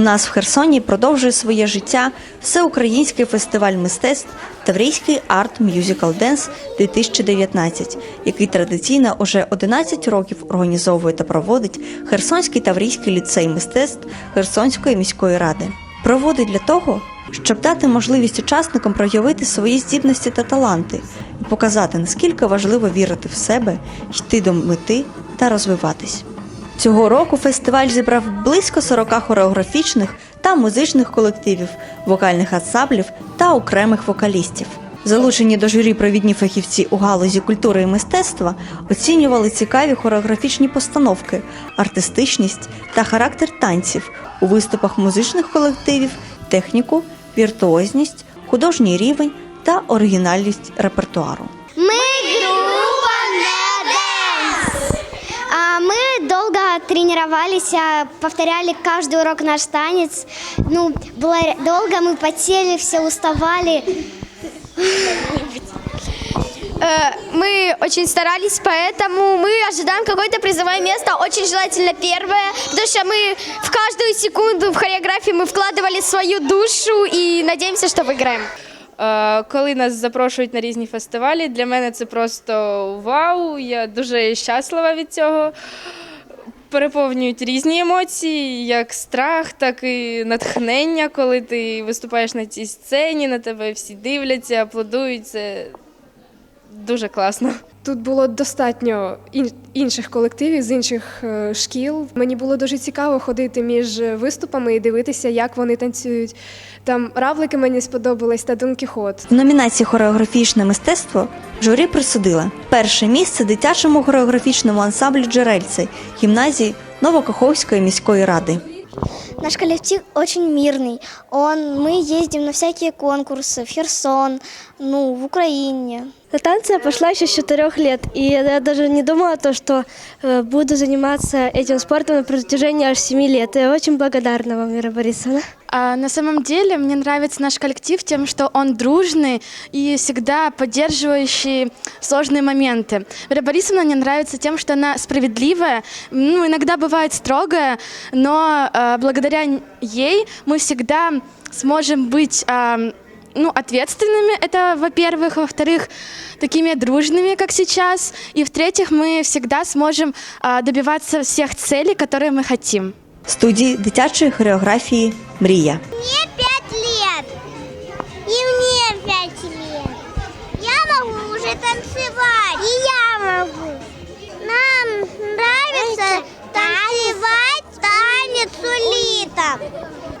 У нас в Херсоні продовжує своє життя всеукраїнський фестиваль мистецтв Таврійський арт Musical Dance 2019, який традиційно уже 11 років організовує та проводить Херсонський Таврійський ліцей мистецтв Херсонської міської ради. Проводить для того, щоб дати можливість учасникам проявити свої здібності та таланти і показати, наскільки важливо вірити в себе, йти до мети та розвиватись. Цього року фестиваль зібрав близько 40 хореографічних та музичних колективів, вокальних ансамблів та окремих вокалістів. Залучені до журі провідні фахівці у галузі культури і мистецтва оцінювали цікаві хореографічні постановки, артистичність та характер танців у виступах музичних колективів, техніку, віртуозність, художній рівень та оригінальність репертуару. тренировались, а, повторяли каждый урок наш танец. Ну, было ре- долго, мы потели, все уставали. Э, Мы очень старались, поэтому мы ожидаем какое-то призовое место, очень желательно первое, потому что мы в каждую секунду в хореографии мы вкладывали свою душу и надеемся, что выиграем. Е, Коли нас запрошують на різні фестивалі, для мене це просто вау. Я дуже щаслива від цього. Переповнюють різні емоції, як страх, так і натхнення, коли ти виступаєш на цій сцені, на тебе всі дивляться, аплодують. Це дуже класно. Тут було достатньо ін- інших колективів з інших е, шкіл. Мені було дуже цікаво ходити між виступами і дивитися, як вони танцюють. Там равлики мені сподобались та Дон Кіхот. В номінації хореографічне мистецтво журі присудила перше місце дитячому хореографічному ансамблю Джерельце гімназії Новокаховської міської ради. Наш коллектив очень мирный. Он, мы ездим на всякие конкурсы в Херсон, ну, в Украине. На танцы я пошла еще с четырех лет, и я даже не думала, то, что э, буду заниматься этим спортом на протяжении аж семи лет. Я очень благодарна вам, Вера Борисовна. А на самом деле мне нравится наш коллектив тем, что он дружный и всегда поддерживающий сложные моменты. Вера Борисовна мне нравится тем, что она справедливая, ну, иногда бывает строгая, но э, благодаря ей мы всегда сможем быть а, ну, ответственными, это во-первых. Во-вторых, такими дружными, как сейчас. И в-третьих, мы всегда сможем а, добиваться всех целей, которые мы хотим. студії дитячої хореографії Мрія. Мне пять лет. И мне пять лет. Я могу уже танцевать. И я могу. Нам нравится танцевать танец улиток.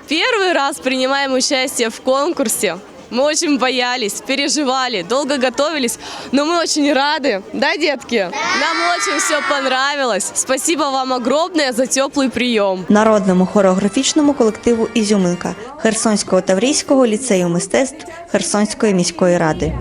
Первый раз принимаем участие в конкурсе. Мы очень боялись, переживали, долго готовились, но мы очень рады, да, детки? Нам очень все понравилось. Спасибо вам огромное за теплый прием. Народному хореографічному колективу Ізюминка Херсонського Таврійського ліцею мистецтв Херсонської міської ради.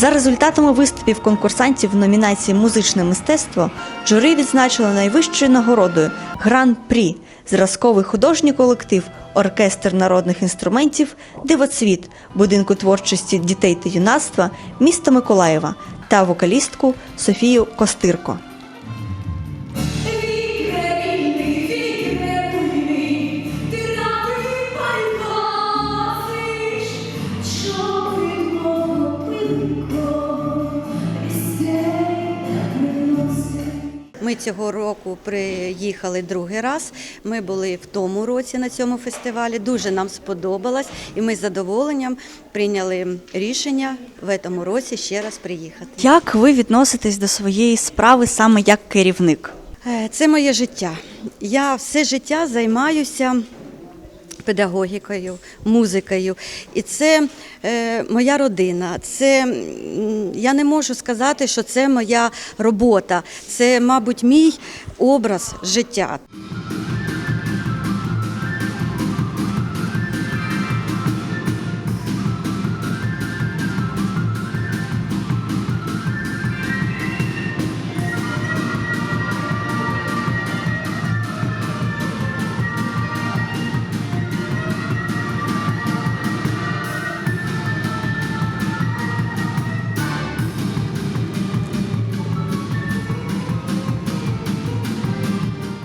За результатами виступів конкурсантів в номінації Музичне мистецтво журі відзначило найвищою нагородою Гран-прі зразковий художній колектив Оркестр народних інструментів Дивоцвіт будинку творчості дітей та юнацтва міста Миколаєва та вокалістку Софію Костирко. Ми цього року приїхали другий раз. Ми були в тому році на цьому фестивалі. Дуже нам сподобалось, і ми з задоволенням прийняли рішення в цьому році ще раз приїхати. Як ви відноситесь до своєї справи саме як керівник? Е, Це моє життя. Я все життя займаюся педагогікою, музикою. І це е, моя родина. Це я не можу сказати, що це моя робота. Це, мабуть, мій образ життя.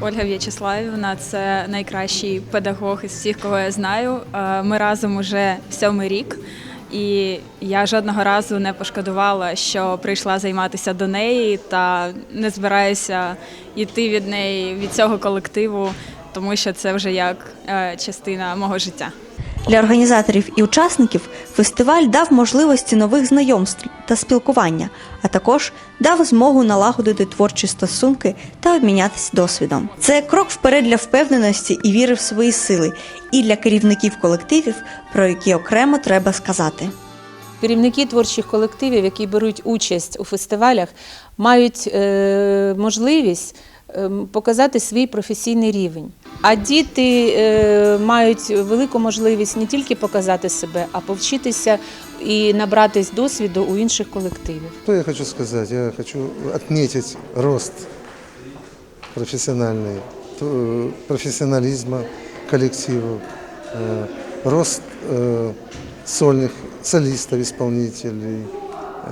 Ольга В'ячеславівна. Це найкращий педагог із всіх, кого я знаю. Е, Ми разом уже сьомий рік, і я жодного разу не пошкодувала, що прийшла займатися до неї та не збираюся йти від неї від цього колективу, тому що це вже як е, частина мого життя. Для організаторів і учасників фестиваль дав можливості нових знайомств та спілкування, а також дав змогу налагодити творчі стосунки та обмінятися досвідом. Це крок вперед для впевненості і віри в свої сили, і для керівників колективів, про які окремо треба сказати. Керівники творчих колективів, які беруть участь у фестивалях, мають е, можливість е, показати свій професійний рівень. А діти е, мають велику можливість не тільки показати себе, а повчитися і набратись досвіду у інших колективів. Что я хочу сказать? Я хочу отметить рост профессиональный, т- профессионализма коллективов, э, рост э, сольных солистов, исполнителей.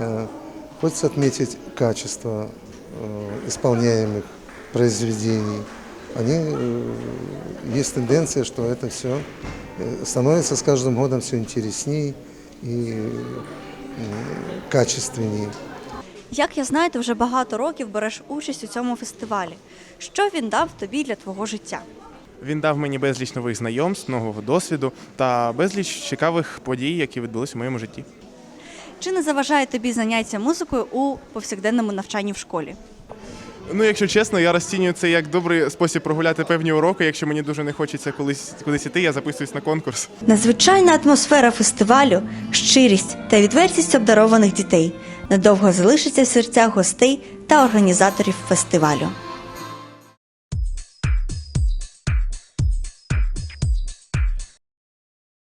Э, Хочется отметить качество э, исполняемых произведений. Они, э, есть тенденция, что это все становится с каждым годом все интересней и м, качественней. Як я знаю, ти вже багато років береш участь у цьому фестивалі. Що він дав тобі для твого життя? Він дав мені безліч нових знайомств, нового досвіду та безліч цікавих подій, які відбулися в моєму житті. Чи не заважає тобі заняття музикою у повсякденному навчанні в школі? Ну, якщо чесно, я розцінюю це як добрий спосіб прогуляти певні уроки. Якщо мені дуже не хочеться колись кудись іти, я записуюсь на конкурс. Надзвичайна атмосфера фестивалю, щирість та відвертість обдарованих дітей надовго залишиться в серцях гостей та організаторів фестивалю.